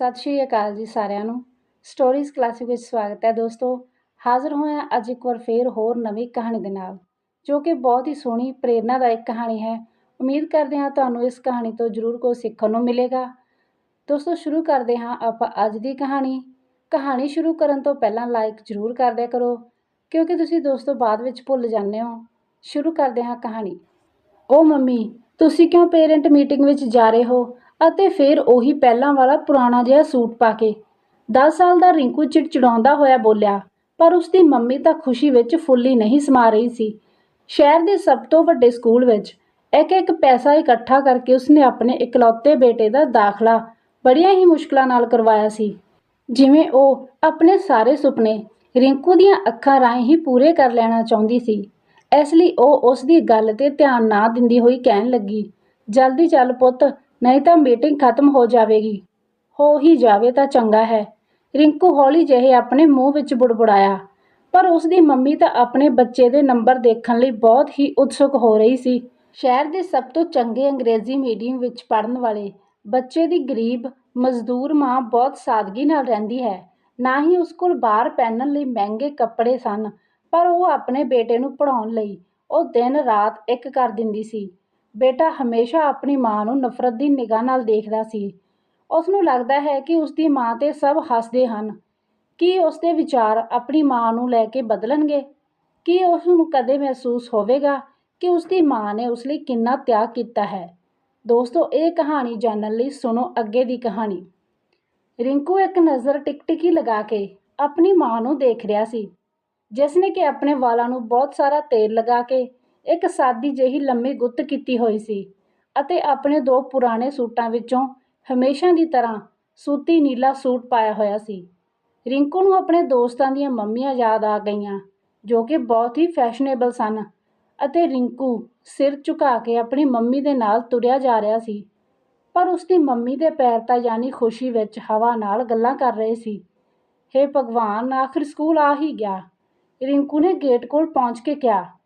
ਸਤਿ ਸ਼੍ਰੀ ਅਕਾਲ ਜੀ ਸਾਰਿਆਂ ਨੂੰ। ਸਟੋਰੀਜ਼ ਕਲਾਸਿਕ ਵਿੱਚ ਸਵਾਗਤ ਹੈ ਦੋਸਤੋ। ਹਾਜ਼ਰ ਹੋਏ ਹਾਂ ਅੱਜ ਇੱਕ ਵਾਰ ਫੇਰ ਹੋਰ ਨਵੀਂ ਕਹਾਣੀ ਦੇ ਨਾਲ, ਜੋ ਕਿ ਬਹੁਤ ਹੀ ਸੋਹਣੀ, ਪ੍ਰੇਰਨਾਦਾਇਕ ਕਹਾਣੀ ਹੈ। ਉਮੀਦ ਕਰਦੇ ਹਾਂ ਤੁਹਾਨੂੰ ਇਸ ਕਹਾਣੀ ਤੋਂ ਜ਼ਰੂਰ ਕੁਝ ਸਿੱਖਣ ਨੂੰ ਮਿਲੇਗਾ। ਦੋਸਤੋ, ਸ਼ੁਰੂ ਕਰਦੇ ਹਾਂ ਆਪਾਂ ਅੱਜ ਦੀ ਕਹਾਣੀ। ਕਹਾਣੀ ਸ਼ੁਰੂ ਕਰਨ ਤੋਂ ਪਹਿਲਾਂ ਲਾਈਕ ਜ਼ਰੂਰ ਕਰ ਦਿਆ ਕਰੋ, ਕਿਉਂਕਿ ਤੁਸੀਂ ਦੋਸਤੋ ਬਾਅਦ ਵਿੱਚ ਭੁੱਲ ਜਾਂਦੇ ਹੋ। ਸ਼ੁਰੂ ਕਰਦੇ ਹਾਂ ਕਹਾਣੀ। ਓ ਮੰਮੀ, ਤੁਸੀਂ ਕਿਉਂ ਪੇਰੈਂਟ ਮੀਟਿੰਗ ਵਿੱਚ ਜਾ ਰਹੇ ਹੋ? ਅਤੇ ਫਿਰ ਉਹੀ ਪਹਿਲਾਂ ਵਾਲਾ ਪੁਰਾਣਾ ਜਿਹਾ ਸੂਟ ਪਾ ਕੇ। 10 ਸਾਲ ਦਾ ਰਿੰਕੂ ਚਿੜਚਿੜਾਉਂਦਾ ਹੋਇਆ ਬੋਲਿਆ, ਪਰ ਉਸਦੀ ਮੰਮੀ ਤਾਂ ਖੁਸ਼ੀ ਵਿੱਚ ਫੁੱਲੀ ਨਹੀਂ ਸਮਾ ਰਹੀ ਸੀ। ਸ਼ਹਿਰ ਦੇ ਸਭ ਤੋਂ ਵੱਡੇ ਸਕੂਲ ਵਿੱਚ ਇੱਕ ਇੱਕ ਪੈਸਾ ਇਕੱਠਾ ਕਰਕੇ ਉਸਨੇ ਆਪਣੇ ਇਕਲੌਤੇ ਬੇਟੇ ਦਾ ਦਾਖਲਾ ਬੜੀਆਂ ਹੀ ਮੁਸ਼ਕਲਾਂ ਨਾਲ ਕਰਵਾਇਆ ਸੀ। ਜਿਵੇਂ ਉਹ ਆਪਣੇ ਸਾਰੇ ਸੁਪਨੇ ਰਿੰਕੂ ਦੀਆਂ ਅੱਖਾਂ ਰਾਹੀਂ ਹੀ ਪੂਰੇ ਕਰ ਲੈਣਾ ਚਾਹੁੰਦੀ ਸੀ। ਇਸ ਲਈ ਉਹ ਉਸ ਦੀ ਗੱਲ ਤੇ ਧਿਆਨ ਨਾ ਦਿੰਦੀ ਹੋਈ ਕਹਿਣ ਲੱਗੀ, ਜਲਦੀ ਚੱਲ ਪੁੱਤ ਨਹੀਂ ਤਾਂ ਮੀਟਿੰਗ ਖਤਮ ਹੋ ਜਾਵੇਗੀ। ਹੋ ਹੀ ਜਾਵੇ ਤਾਂ ਚੰਗਾ ਹੈ। ਰਿੰਕੂ ਹੌਲੀ ਜਿਹੇ ਆਪਣੇ ਮੂੰਹ ਵਿੱਚ ਬੁੜਬੁੜਾਇਆ। ਪਰ ਉਸ ਦੀ ਮੰਮੀ ਤਾਂ ਆਪਣੇ ਬੱਚੇ ਦੇ ਨੰਬਰ ਦੇਖਣ ਲਈ ਬਹੁਤ ਹੀ ਉਤਸੁਕ ਹੋ ਰਹੀ ਸੀ। ਸ਼ਹਿਰ ਦੇ ਸਭ ਤੋਂ ਚੰਗੇ ਅੰਗਰੇਜ਼ੀ ਮੀਡੀਅਮ ਵਿੱਚ ਪੜ੍ਹਨ ਵਾਲੇ ਬੱਚੇ ਦੀ ਗਰੀਬ, ਮਜ਼ਦੂਰ ਮਾਂ ਬਹੁਤ ਸਾਦਗੀ ਨਾਲ ਰਹਿੰਦੀ ਹੈ। ਨਾ ਹੀ ਉਸ ਕੋਲ ਬਾਹਰ ਪਹਿਨਣ ਲਈ ਮਹਿੰਗੇ ਕੱਪੜੇ ਸਨ, ਪਰ ਉਹ ਆਪਣੇ ਬੇਟੇ ਨੂੰ ਪੜ੍ਹਾਉਣ ਲਈ ਉਹ ਦਿਨ ਰਾਤ ਇੱਕ ਕਰ ਦਿੰਦੀ ਸੀ। ਬੇਟਾ ਹਮੇਸ਼ਾ ਆਪਣੀ ਮਾਂ ਨੂੰ ਨਫ਼ਰਤ ਦੀ ਨਿਗਾਹ ਨਾਲ ਦੇਖਦਾ ਸੀ। ਉਸ ਨੂੰ ਲੱਗਦਾ ਹੈ ਕਿ ਉਸ ਦੀ ਮਾਂ ਤੇ ਸਭ ਹੱਸਦੇ ਹਨ। ਕੀ ਉਸ ਦੇ ਵਿਚਾਰ ਆਪਣੀ ਮਾਂ ਨੂੰ ਲੈ ਕੇ ਬਦਲਣਗੇ? ਕੀ ਉਸ ਨੂੰ ਕਦੇ ਮਹਿਸੂਸ ਹੋਵੇਗਾ ਕਿ ਉਸ ਦੀ ਮਾਂ ਨੇ ਉਸ ਲਈ ਕਿੰਨਾ ਤਿਆਗ ਕੀਤਾ ਹੈ? ਦੋਸਤੋ, ਇਹ ਕਹਾਣੀ ਜਾਣਨ ਲਈ ਸੁਣੋ ਅੱਗੇ ਦੀ ਕਹਾਣੀ। ਰਿੰਕੂ ਇੱਕ ਨਜ਼ਰ ਟਿਕਟਿਕੀ ਲਗਾ ਕੇ ਆਪਣੀ ਮਾਂ ਨੂੰ ਦੇਖ ਰਿਹਾ ਸੀ ਜਿਸ ਨੇ ਕਿ ਆਪਣੇ ਵਾਲਾਂ ਨੂੰ ਬਹੁਤ ਸਾਰਾ ਤੇਲ ਲਗਾ ਕੇ ਇੱਕ ਸਾਦੀ ਜਿਹੀ ਲੰਮੀ ਗੁੱਤ ਕੀਤੀ ਹੋਈ ਸੀ ਅਤੇ ਆਪਣੇ ਦੋ ਪੁਰਾਣੇ ਸੂਟਾਂ ਵਿੱਚੋਂ ਹਮੇਸ਼ਾ ਦੀ ਤਰ੍ਹਾਂ ਸੂਤੀ ਨੀਲਾ ਸੂਟ ਪਾਇਆ ਹੋਇਆ ਸੀ। ਰਿੰਕੂ ਨੂੰ ਆਪਣੇ ਦੋਸਤਾਂ ਦੀਆਂ ਮੰਮੀਆਂ ਯਾਦ ਆ ਗਈਆਂ, ਜੋ ਕਿ ਬਹੁਤ ਹੀ ਫੈਸ਼ਨੇਬਲ ਸਨ ਅਤੇ ਰਿੰਕੂ ਸਿਰ ਝੁਕਾ ਕੇ ਆਪਣੀ ਮੰਮੀ ਦੇ ਨਾਲ ਤੁਰਿਆ ਜਾ ਰਿਹਾ ਸੀ। ਪਰ ਉਸ ਦੀ ਮੰਮੀ ਦੇ ਪੈਰ ਤਾਂ ਯਾਨੀ ਖੁਸ਼ੀ ਵਿੱਚ ਹਵਾ ਨਾਲ ਗੱਲਾਂ ਕਰ ਰਹੇ ਸੀ। ਹੇ ਭਗਵਾਨ, ਆਖਿਰ ਸਕੂਲ ਆ ਹੀ ਗਿਆ। ਰਿੰਕੂ ਨੇ ਗੇਟ ਕੋਲ ਪਹੁੰਚ ਕੇ ਕਿਹਾ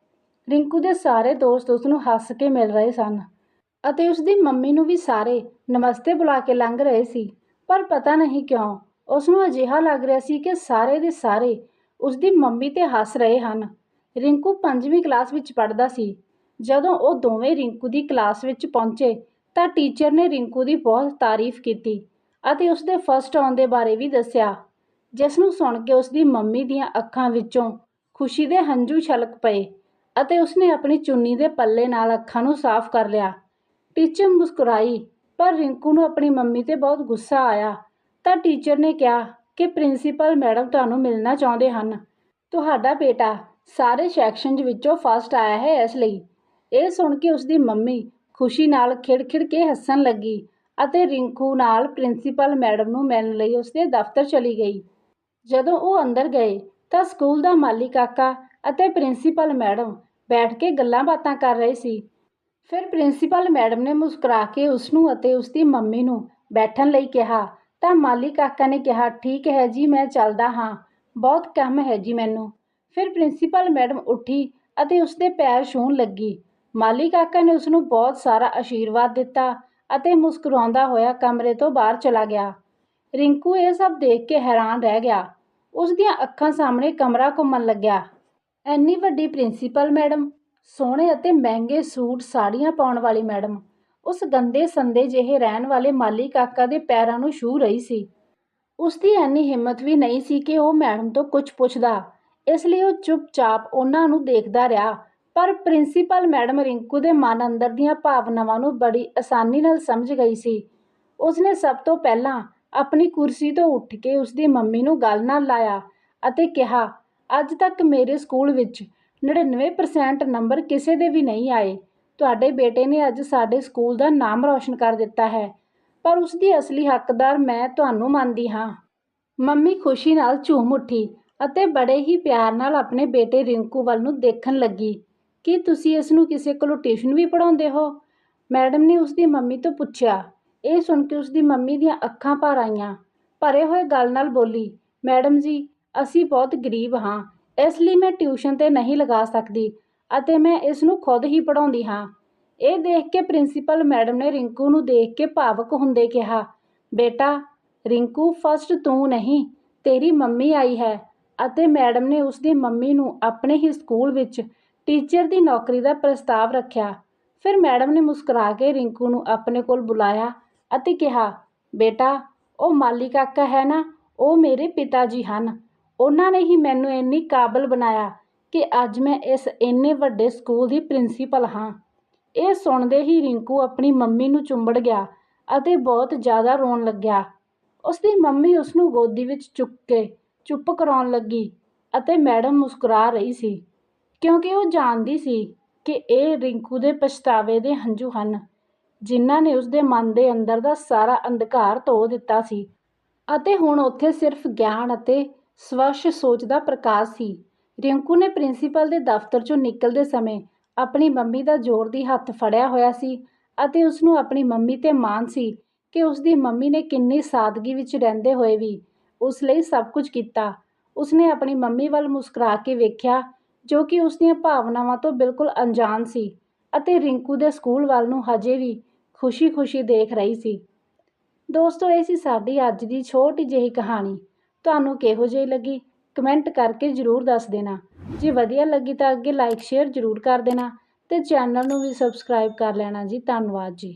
ਰਿੰਕੂ ਦੇ ਸਾਰੇ ਦੋਸਤ ਉਸ ਨੂੰ ਹੱਸ ਕੇ ਮਿਲ ਰਹੇ ਸਨ ਅਤੇ ਉਸ ਦੀ ਮੰਮੀ ਨੂੰ ਵੀ ਸਾਰੇ ਨਮਸਤੇ ਬੁਲਾ ਕੇ ਲੰਘ ਰਹੇ ਸੀ, ਪਰ ਪਤਾ ਨਹੀਂ ਕਿਉਂ ਉਸ ਨੂੰ ਅਜਿਹਾ ਲੱਗ ਰਿਹਾ ਸੀ ਕਿ ਸਾਰੇ ਦੇ ਸਾਰੇ ਉਸ ਦੀ ਮੰਮੀ ਤੇ ਹੱਸ ਰਹੇ ਹਨ। ਰਿੰਕੂ ਪੰਜਵੀਂ ਕਲਾਸ ਵਿੱਚ ਪੜ੍ਹਦਾ ਸੀ। ਜਦੋਂ ਉਹ ਦੋਵੇਂ ਰਿੰਕੂ ਦੀ ਕਲਾਸ ਵਿੱਚ ਪਹੁੰਚੇ ਤਾਂ ਟੀਚਰ ਨੇ ਰਿੰਕੂ ਦੀ ਬਹੁਤ ਤਾਰੀਫ ਕੀਤੀ ਅਤੇ ਉਸ ਦੇ ਫਸਟ ਆਉਣ ਦੇ ਬਾਰੇ ਵੀ ਦੱਸਿਆ, ਜਿਸ ਨੂੰ ਸੁਣ ਕੇ ਉਸ ਦੀ ਮੰਮੀ ਦੀਆਂ ਅੱਖਾਂ ਵਿੱਚੋਂ ਖੁਸ਼ੀ ਦੇ ਹੰਝੂ ਛਲਕ ਪਏ। ਅਤੇ ਉਸਨੇ ਆਪਣੀ ਚੁੰਨੀ ਦੇ ਪੱਲੇ ਨਾਲ ਅੱਖਾਂ ਨੂੰ ਸਾਫ਼ ਕਰ ਲਿਆ। ਟੀਚਰ ਮੁਸਕਰਾਈ, ਪਰ ਰਿੰਕੂ ਨੂੰ ਆਪਣੀ ਮੰਮੀ ਤੇ ਬਹੁਤ ਗੁੱਸਾ ਆਇਆ। ਤਾਂ ਟੀਚਰ ਨੇ ਕਿਹਾ ਕਿ ਪ੍ਰਿੰਸੀਪਲ ਮੈਡਮ ਤੁਹਾਨੂੰ ਮਿਲਣਾ ਚਾਹੁੰਦੇ ਹਨ। ਤੁਹਾਡਾ ਬੇਟਾ ਸਾਰੇ ਸੈਕਸ਼ਨ ਵਿੱਚੋਂ ਫਸਟ ਆਇਆ ਹੈ ਇਸ ਲਈ। ਇਹ ਸੁਣ ਕੇ ਉਸਦੀ ਮੰਮੀ ਖੁਸ਼ੀ ਨਾਲ ਖਿੜਖਿੜ ਕੇ ਹੱਸਣ ਲੱਗੀ ਅਤੇ ਰਿੰਕੂ ਨਾਲ ਪ੍ਰਿੰਸੀਪਲ ਮੈਡਮ ਨੂੰ ਮਿਲਣ ਲਈ ਉਸਦੇ ਦਫ਼ਤਰ ਚਲੀ ਗਈ। ਜਦੋਂ ਉਹ ਅੰਦਰ ਗਏ ਤਾਂ ਸਕੂਲ ਦਾ ਮਾਲੀ ਕਾਕਾ ਅਤੇ ਪ੍ਰਿੰਸੀਪਲ ਮੈਡਮ ਬੈਠ ਕੇ ਗੱਲਾਂ ਬਾਤਾਂ ਕਰ ਰਹੇ ਸੀ। ਫਿਰ ਪ੍ਰਿੰਸੀਪਲ ਮੈਡਮ ਨੇ ਮੁਸਕਰਾ ਕੇ ਉਸਨੂੰ ਅਤੇ ਉਸਦੀ ਮੰਮੀ ਨੂੰ ਬੈਠਣ ਲਈ ਕਿਹਾ, ਤਾਂ ਮਾਲੀ ਕਾਕਾ ਨੇ ਕਿਹਾ, ਠੀਕ ਹੈ ਜੀ, ਮੈਂ ਚੱਲਦਾ ਹਾਂ। ਬਹੁਤ ਕੰਮ ਹੈ ਜੀ ਮੈਨੂੰ। ਫਿਰ ਪ੍ਰਿੰਸੀਪਲ ਮੈਡਮ ਉੱਠੀ ਅਤੇ ਉਸਦੇ ਪੈਰ ਛੂਹਣ ਲੱਗੀ। ਮਾਲੀ ਕਾਕਾ ਨੇ ਉਸਨੂੰ ਬਹੁਤ ਸਾਰਾ ਆਸ਼ੀਰਵਾਦ ਦਿੱਤਾ ਅਤੇ ਮੁਸਕਰਾਉਂਦਾ ਹੋਇਆ ਕਮਰੇ ਤੋਂ ਬਾਹਰ ਚਲਾ ਗਿਆ। ਰਿੰਕੂ ਇਹ ਸਭ ਦੇਖ ਕੇ ਹੈਰਾਨ ਰਹਿ ਗਿਆ। ਉਸ ਦੀਆਂ ਅੱਖਾਂ ਸਾਹਮਣੇ ਕਮਰਾ ਘੁੰਮਣ ਲੱਗਿਆ। ਐਨੀ ਵੱਡੀ ਪ੍ਰਿੰਸੀਪਲ ਮੈਡਮ, ਸੋਹਣੇ ਅਤੇ ਮਹਿੰਗੇ ਸੂਟ ਸਾੜੀਆਂ ਪਾਉਣ ਵਾਲੀ ਮੈਡਮ, ਉਸ ਗੰਦੇ ਸੰਦੇ ਜਿਹੇ ਰਹਿਣ ਵਾਲੇ ਮਾਲੀ ਕਾਕਾ ਦੇ ਪੈਰਾਂ ਨੂੰ ਛੂਹ ਰਹੀ ਸੀ। ਉਸ ਦੀ ਐਨੀ ਹਿੰਮਤ ਵੀ ਨਹੀਂ ਸੀ ਕਿ ਉਹ ਮੈਡਮ ਤੋਂ ਕੁਝ ਪੁੱਛਦਾ। ਇਸ ਲਈ ਉਹ ਚੁੱਪਚਾਪ ਉਹਨਾਂ ਨੂੰ ਦੇਖਦਾ ਰਿਹਾ, ਪਰ ਪ੍ਰਿੰਸੀਪਲ ਮੈਡਮ ਰਿੰਕੂ ਦੇ ਮਨ ਅੰਦਰ ਦੀਆਂ ਭਾਵਨਾਵਾਂ ਨੂੰ ਬੜੀ ਆਸਾਨੀ ਨਾਲ ਸਮਝ ਗਈ ਸੀ। ਉਸਨੇ ਸਭ ਤੋਂ ਪਹਿਲਾਂ ਆਪਣੀ ਕੁਰਸੀ ਤੋਂ ਉੱਠ ਕੇ ਉਸਦੀ ਮੰਮੀ ਨੂੰ ਗੱਲ ਨਾਲ ਲਾਇਆ ਅਤੇ ਕਿਹਾ ਅੱਜ ਤੱਕ ਮੇਰੇ ਸਕੂਲ ਵਿੱਚ 99% ਨੰਬਰ ਕਿਸੇ ਦੇ ਵੀ ਨਹੀਂ ਆਏ। ਤੁਹਾਡੇ ਬੇਟੇ ਨੇ ਅੱਜ ਸਾਡੇ ਸਕੂਲ ਦਾ ਨਾਮ ਰੌਸ਼ਨ ਕਰ ਦਿੱਤਾ ਹੈ, ਪਰ ਉਸ ਦੀ ਅਸਲੀ ਹੱਕਦਾਰ ਮੈਂ ਤੁਹਾਨੂੰ ਮੰਨਦੀ ਹਾਂ। ਮੰਮੀ ਖੁਸ਼ੀ ਨਾਲ ਝੂਮ ਉੱਠੀ ਅਤੇ ਬੜੇ ਹੀ ਪਿਆਰ ਨਾਲ ਆਪਣੇ ਬੇਟੇ ਰਿੰਕੂ ਵੱਲ ਨੂੰ ਦੇਖਣ ਲੱਗੀ। ਕੀ ਤੁਸੀਂ ਇਸ ਨੂੰ ਕਿਸੇ ਕੋਲੋਂ ਟਿਊਸ਼ਨ ਵੀ ਪੜਾਉਂਦੇ ਹੋ? ਮੈਡਮ ਨੇ ਉਸ ਦੀ ਮੰਮੀ ਤੋਂ ਪੁੱਛਿਆ। ਇਹ ਸੁਣ ਕੇ ਉਸ ਦੀ ਮੰਮੀ ਦੀਆਂ ਅੱਖਾਂ ਭਰ ਆਈਆਂ। ਭਰੇ ਹੋਏ ਗੱਲ ਨਾਲ ਬੋਲੀ, ਮੈਡਮ ਜੀ ਅਸੀਂ ਬਹੁਤ ਗਰੀਬ ਹਾਂ, ਇਸ ਲਈ ਮੈਂ ਟਿਊਸ਼ਨ ਤੇ ਨਹੀਂ ਲਗਾ ਸਕਦੀ ਅਤੇ ਮੈਂ ਇਸ ਨੂੰ ਖੁਦ ਹੀ ਪੜ੍ਹਾਉਂਦੀ ਹਾਂ। ਇਹ ਦੇਖ ਕੇ ਪ੍ਰਿੰਸੀਪਲ ਮੈਡਮ ਨੇ ਰਿੰਕੂ ਨੂੰ ਦੇਖ ਕੇ ਭਾਵਕ ਹੁੰਦੇ ਕਿਹਾ, ਬੇਟਾ, ਰਿੰਕੂ ਫਸਟ ਤੂੰ ਨਹੀਂ, ਤੇਰੀ ਮੰਮੀ ਆਈ ਹੈ ਅਤੇ ਮੈਡਮ ਨੇ ਉਸ ਦੀ ਮੰਮੀ ਨੂੰ ਆਪਣੇ ਹੀ ਸਕੂਲ ਵਿੱਚ ਟੀਚਰ ਦੀ ਨੌਕਰੀ ਦਾ ਪ੍ਰਸਤਾਵ ਰੱਖਿਆ। ਫਿਰ ਮੈਡਮ ਨੇ ਮੁਸਕਰਾ ਕੇ ਰਿੰਕੂ ਨੂੰ ਆਪਣੇ ਕੋਲ ਬੁਲਾਇਆ ਅਤੇ ਕਿਹਾ, ਬੇਟਾ, ਉਹ ਮਾਲੀ ਕਾਕਾ ਹੈ ਨਾ, ਉਹ ਮੇਰੇ ਪਿਤਾ ਜੀ ਹਨ। ਉਹਨਾਂ ਨੇ ਹੀ ਮੈਨੂੰ ਇੰਨੀ ਕਾਬਲ ਬਣਾਇਆ ਕਿ ਅੱਜ ਮੈਂ ਇਸ ਇੰਨੇ ਵੱਡੇ ਸਕੂਲ ਦੀ ਪ੍ਰਿੰਸੀਪਲ ਹਾਂ। ਇਹ ਸੁਣਦੇ ਹੀ ਰਿੰਕੂ ਆਪਣੀ ਮੰਮੀ ਨੂੰ ਚੁੰਬੜ ਗਿਆ ਅਤੇ ਬਹੁਤ ਜ਼ਿਆਦਾ ਰੋਣ ਲੱਗਿਆ। ਉਸ ਦੀ ਮੰਮੀ ਉਸ ਨੂੰ ਗੋਦੀ ਵਿੱਚ ਚੁੱਕ ਕੇ ਚੁੱਪ ਕਰਾਉਣ ਲੱਗੀ ਅਤੇ ਮੈਡਮ ਮੁਸਕਰਾ ਰਹੀ ਸੀ, ਕਿਉਂਕਿ ਉਹ ਜਾਣਦੀ ਸੀ ਕਿ ਇਹ ਰਿੰਕੂ ਦੇ ਪਛਤਾਵੇ ਦੇ ਹੰਝੂ ਹਨ, ਜਿਨ੍ਹਾਂ ਨੇ ਉਸ ਦੇ ਮਨ ਦੇ ਅੰਦਰ ਦਾ ਸਾਰਾ ਅੰਧਕਾਰ ਧੋ ਦਿੱਤਾ ਸੀ ਅਤੇ ਹੁਣ ਉੱਥੇ ਸਿਰਫ ਗਿਆਨ ਅਤੇ ਸਵੱਛ ਸੋਚ ਦਾ ਪ੍ਰਕਾਸ਼ ਸੀ। ਰਿੰਕੂ ਨੇ ਪ੍ਰਿੰਸੀਪਲ ਦੇ ਦਫ਼ਤਰ ਚੋਂ ਨਿਕਲਦੇ ਸਮੇਂ ਆਪਣੀ ਮੰਮੀ ਦਾ ਜ਼ੋਰ ਦੀ ਹੱਥ ਫੜਿਆ ਹੋਇਆ ਸੀ ਅਤੇ ਉਸ ਨੂੰ ਆਪਣੀ ਮੰਮੀ ਤੇ ਮਾਣ ਸੀ ਕਿ ਉਸ ਦੀ ਮੰਮੀ ਨੇ ਕਿੰਨੀ ਸਾਦਗੀ ਵਿੱਚ ਰਹਿੰਦੇ ਹੋਏ ਵੀ ਉਸ ਲਈ ਸਭ ਕੁਝ ਕੀਤਾ। ਉਸਨੇ ਆਪਣੀ ਮੰਮੀ ਵੱਲ ਮੁਸਕਰਾ ਕੇ ਵੇਖਿਆ, ਜੋ ਕਿ ਉਸ ਦੀਆਂ ਭਾਵਨਾਵਾਂ ਤੋਂ ਬਿਲਕੁਲ ਅਣਜਾਣ ਸੀ ਅਤੇ ਰਿੰਕੂ ਦੇ ਸਕੂਲ ਵੱਲ ਨੂੰ ਹਜੇ ਵੀ ਖੁਸ਼ੀ-ਖੁਸ਼ੀ ਦੇਖ ਰਹੀ ਸੀ। ਦੋਸਤੋ, ਇਹ ਸੀ ਸਾਡੀ ਅੱਜ ਦੀ ਛੋਟੀ ਜਿਹੀ ਕਹਾਣੀ। ਤੁਹਾਨੂੰ ਕਿਹੋ ਜਿਹੀ ਲੱਗੀ? ਕਮੈਂਟ ਕਰਕੇ ਜ਼ਰੂਰ ਦੱਸ ਦੇਣਾ। ਜੇ ਵਧੀਆ ਲੱਗੀ ਤਾਂ ਅੱਗੇ ਲਾਈਕ ਸ਼ੇਅਰ ਜ਼ਰੂਰ ਕਰ ਦੇਣਾ ਤੇ ਚੈਨਲ ਨੂੰ ਵੀ ਸਬਸਕ੍ਰਾਈਬ ਕਰ ਲੈਣਾ ਜੀ। ਧੰਨਵਾਦ ਜੀ।